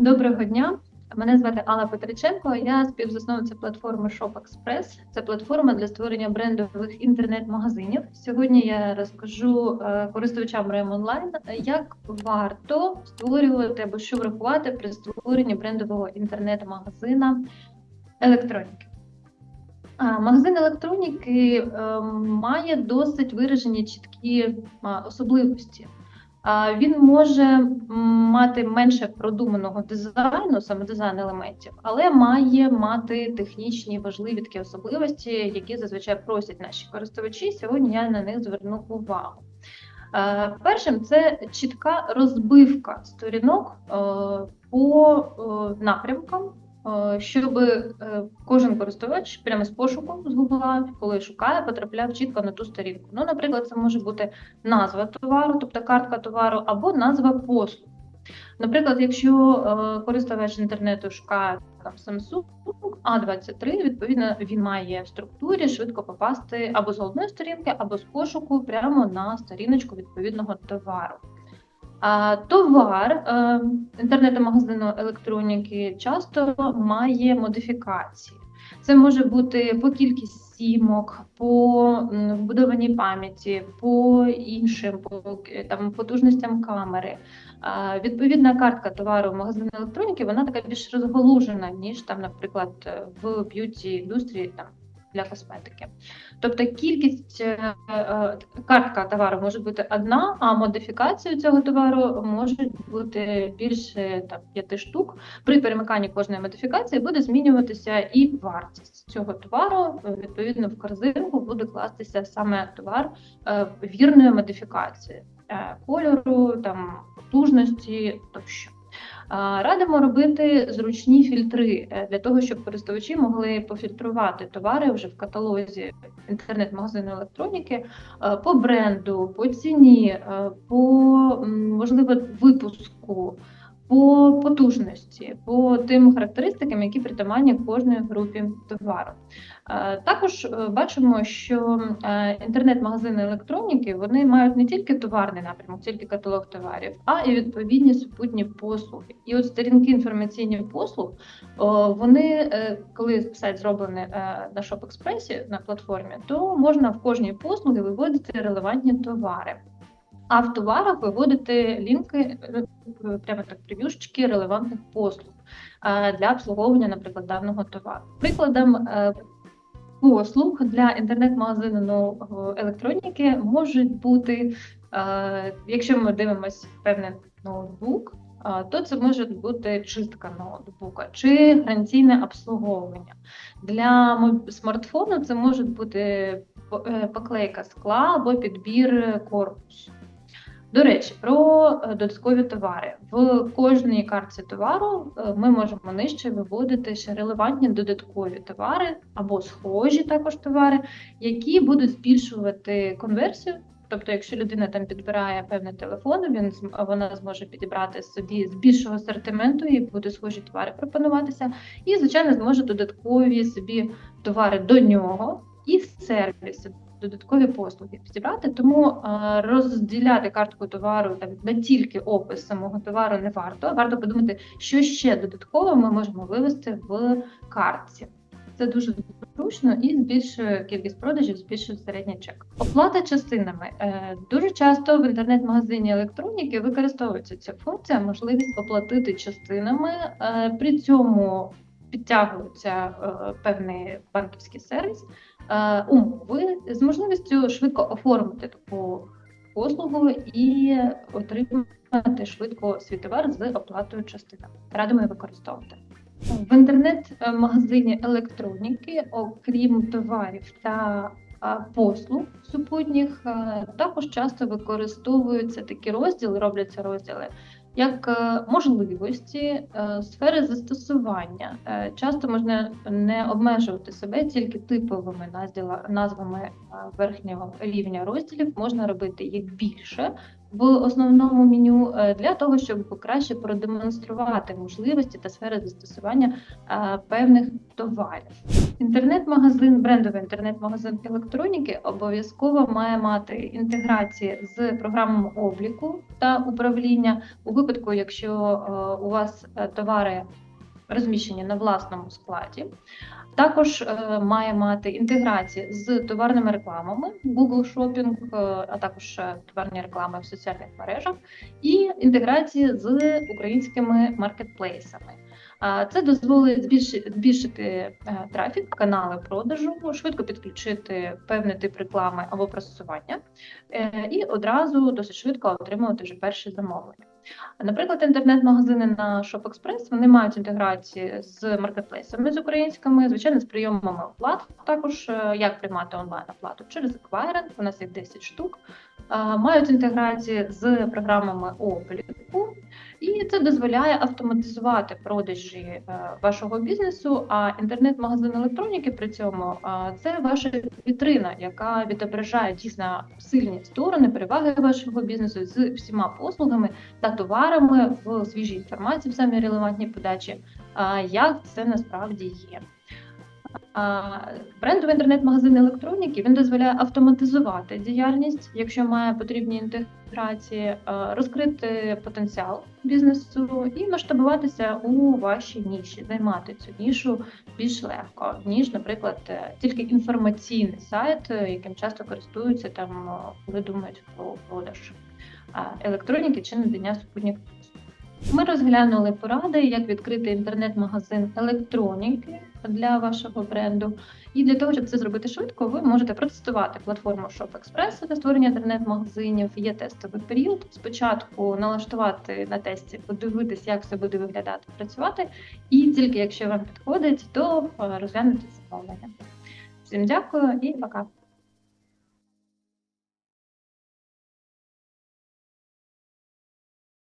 Доброго дня. Мене звати Алла Петриченко. Я співзасновниця платформи Shop Express. Це платформа для створення брендових інтернет-магазинів. Сьогодні я розкажу е, користувачам Rem Online, як варто створювати або що врахувати при створенні брендового інтернет-магазина електроніки. Магазин електроніки е, має досить виражені чіткі особливості. Він може мати менше продуманого дизайну, саме дизайн елементів, але має мати технічні важливі такі особливості, які зазвичай просять наші користувачі. Сьогодні я на них зверну увагу. Е, Першим це чітка розбивка сторінок е, по е, напрямкам, щоб е, кожен користувач прямо з пошуку з Google, коли шукає, потрапляв чітко на ту сторінку. Ну, наприклад, це може бути назва товару, тобто картка товару, або назва послуг. Наприклад, якщо е, користувач інтернету шукає там Samsung A23, відповідно він має в структурі швидко попасти або з головної сторінки, або з пошуку прямо на сторіночку відповідного товару. Товар е, інтернет-магазину електроніки часто має модифікації. Це може бути по кількість сімок, по вбудованій пам'яті, по іншим по е, там потужностям камери. Відповідна картка товару в магазину електроніки вона така більш розгалужена, ніж там, наприклад, в б'юті індустрії там для косметики. Тобто кількість е, е, картка товару може бути одна, а модифікацією цього товару можуть бути більше там п'яти штук. При перемиканні кожної модифікації буде змінюватися і вартість цього товару. Відповідно, в корзинку буде кластися саме товар е, вірної модифікації кольору, там потужності тощо. Радимо робити зручні фільтри е, для того, щоб користувачі могли пофільтрувати товари вже в каталозі інтернет-магазину електроніки е, по бренду, по ціні, е, по можливо випуску, по потужності, по тим характеристикам, які притаманні кожної групі товару. Е, Також е, бачимо, що е, інтернет-магазини електроніки вони мають не тільки товарний напрямок, тільки каталог товарів, а і відповідні супутні послуги. І от сторінки інформаційні послуг, вони, коли сайт зроблений на Express на платформі, то можна в кожній послуги виводити релевантні товари. А в товарах виводити лінки, е, прямо так прев'юшечки релевантних послуг е, для обслуговування, наприклад, даного товару. Прикладом е, послуг для інтернет-магазину ну, електроніки можуть бути, якщо ми дивимося певний ноутбук, то це може бути чистка ноутбука чи гарантійне обслуговування. Для смартфону це може бути поклейка скла або підбір корпусу. До речі, про е, додаткові товари. В кожній картці товару е, ми можемо нижче виводити ще релевантні додаткові товари або схожі також товари, які будуть збільшувати конверсію. Тобто, якщо людина там підбирає певний телефон, він вона зможе підібрати собі з більшого асортименту і буде схожі товари пропонуватися, і звичайно зможе додаткові собі товари до нього і сервіси додаткові послуги підібрати, тому е, розділяти картку товару там на тільки опис самого товару не варто. Варто подумати, що ще додатково ми можемо вивести в картці. Це дуже зручно і збільшує кількість продажів, збільшує середній чек. Оплата частинами Е, дуже часто в інтернет-магазині електроніки використовується ця функція, можливість оплатити частинами. Е, При цьому підтягується е, певний банківський сервіс е, умови з можливістю швидко оформити таку послугу і отримати швидко свій товар з оплатою частинами. Радимо її використовувати. В інтернет-магазині електроніки, окрім товарів та послуг супутніх, е, також часто використовуються такі розділи, робляться розділи як е, можливості, е, сфери застосування. Е, Часто можна не обмежувати себе тільки типовими назвами верхнього рівня розділів, можна робити їх більше, в основному меню е, для того, щоб краще продемонструвати можливості та сфери застосування е, певних товарів. Інтернет-магазин, брендовий інтернет-магазин електроніки обов'язково має мати інтеграції з програмами обліку та управління у випадку, якщо е, у вас товари розміщені на власному складі. Також е, має мати інтеграції з товарними рекламами, Google Shopping, е, а також товарні реклами в соціальних мережах, і інтеграції з українськими маркетплейсами. Це дозволить збільшити, збільшити е, трафік, канали продажу, швидко підключити певний тип реклами або просування, е, і одразу досить швидко отримувати вже перші замовлення. Наприклад, інтернет-магазини на ShopExpress вони мають інтеграції з маркетплейсами з українськими, звичайно, з прийомами оплат. Також е, як приймати онлайн оплату через еквайринг, у нас їх 10 штук. Мають інтеграції з програмами обліку, і це дозволяє автоматизувати продажі е, вашого бізнесу. А інтернет-магазин електроніки при цьому е, це ваша вітрина, яка відображає дійсно сильні сторони, переваги вашого бізнесу з всіма послугами та товарами в свіжій інформації в самій релевантній подачі, як це насправді є. Брендовий інтернет-магазин електроніки він дозволяє автоматизувати діяльність, якщо має потрібні інтеграції, розкрити потенціал бізнесу і масштабуватися у вашій ніші, займати цю нішу більш легко, ніж, наприклад, е, тільки інформаційний сайт, е, яким часто користуються там, коли думають про продаж електроніки чи надання супутніх. Ми розглянули поради, як відкрити інтернет-магазин електроніки для вашого бренду. І для того, щоб це зробити швидко, ви можете протестувати платформу ShopExpress для створення інтернет-магазинів. Є тестовий період. Спочатку налаштувати на тесті, подивитись, як все буде виглядати, працювати. І тільки якщо вам підходить, то розглянути замовлення. Всім дякую і пока.